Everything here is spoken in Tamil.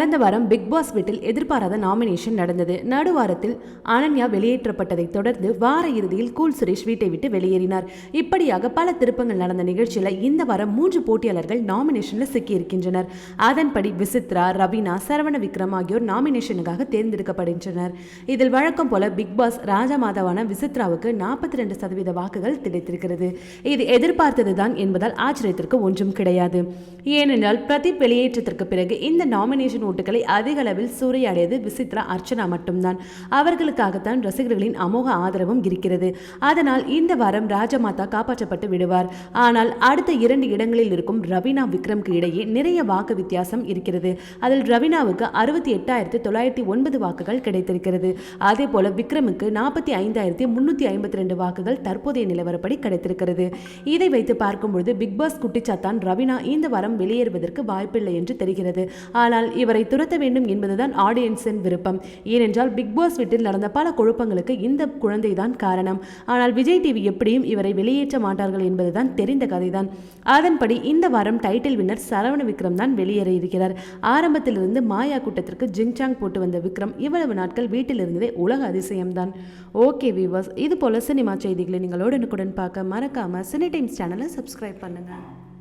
கடந்த வாரம் பிக் பாஸ் வீட்டில் எதிர்பாராத நாமினேஷன் நடந்தது. நடுவாரத்தில் அனன்யா வெளியேற்றப்பட்டதை தொடர்ந்து வார இறுதியில் கூல் சுரேஷ் வீட்டை விட்டு வெளியேறினார். இப்படியாக பல திருப்பங்கள் நடந்த நிகழ்ச்சியில் இந்த வாரம் மூன்று போட்டியாளர்கள் நாமினேஷனில் சிக்கியிருக்கின்றனர். அதன்படி விசித்ரா ரவீனா சரவண விக்ரம் ஆகியோர் நாமினேஷனுக்காக தேர்ந்தெடுக்கப்படுகின்றனர். இதில் வழக்கம் போல பிக் பாஸ் ராஜா மாதாவான விசித்ராவுக்கு நாற்பத்தி ரெண்டு சதவீத வாக்குகள் கிடைத்திருக்கிறது. இது எதிர்பார்த்ததுதான் என்பதால் ஆச்சரியத்திற்கு ஒன்றும் கிடையாது. ஏனென்றால் பிரதீப் வெளியேற்றத்திற்கு பிறகு இந்த நாமினேஷன் ஓட்டுகளை அதிக அளவில் சூறையாடியது விசித்ரா அர்ச்சனா மட்டும்தான். அவர்களுக்காகத்தான் ரசிகர்களின் அமோக ஆதரவும் இருக்கிறது. அதனால் இந்த வாரம் ராஜமாதா காப்பாற்றப்பட்டு விடுவார். ஆனால் அடுத்த இரண்டு இடங்களில் இருக்கும் ரவீனா விக்ரம்க்கு இடையே நிறைய வாக்கு வித்தியாசம் இருக்கிறது. அதில் ரவீனாவுக்கு அறுபத்தி எட்டாயிரத்தி தொள்ளாயிரத்தி ஒன்பது வாக்குகள் கிடைத்திருக்கிறது. அதே போல விக்ரமுக்கு நாற்பத்தி ஐந்தாயிரத்தி முன்னூற்றி ஐம்பத்தி ரெண்டு வாக்குகள் தற்போதைய நிலவரப்படி கிடைத்திருக்கிறது. இதை வைத்து பார்க்கும்பொழுது பிக்பாஸ் குட்டிச்சாத்தான் ரவீனா இந்த வாரம் வெளியேறுவதற்கு வாய்ப்பில்லை என்று தெரிகிறது. ஆனால் இவர் இவரை துரத்த வேண்டும் என்பதுதான் ஆடியன்ஸின் விருப்பம். ஏனென்றால் பிக் பாஸ் வீட்டில் நடந்த பல குழப்பங்களுக்கு இந்த குழந்தைதான் காரணம். ஆனால் விஜய் டிவி எப்படியும் இவரை வெளியேற்ற மாட்டார்கள் என்பதுதான் தெரிந்த கதைதான். அதன்படி இந்த வாரம் டைட்டில் வின்னர் சரவண விக்ரம் தான் வெளியேற இருக்கிறார். ஆரம்பத்திலிருந்து மாயா கூட்டத்திற்கு ஜிங்சாங் போட்டு வந்த விக்ரம் இவ்வளவு நாட்கள் வீட்டில் இருந்ததே உலக அதிசயம்தான். ஓகே வீவர்ஸ் இது போல சினிமா செய்திகளை நீங்கள் உடனுக்குடன் பார்க்க மறக்காம சினி டைம்ஸ் சேனலை சப்ஸ்கிரைப் பண்ணுங்கள்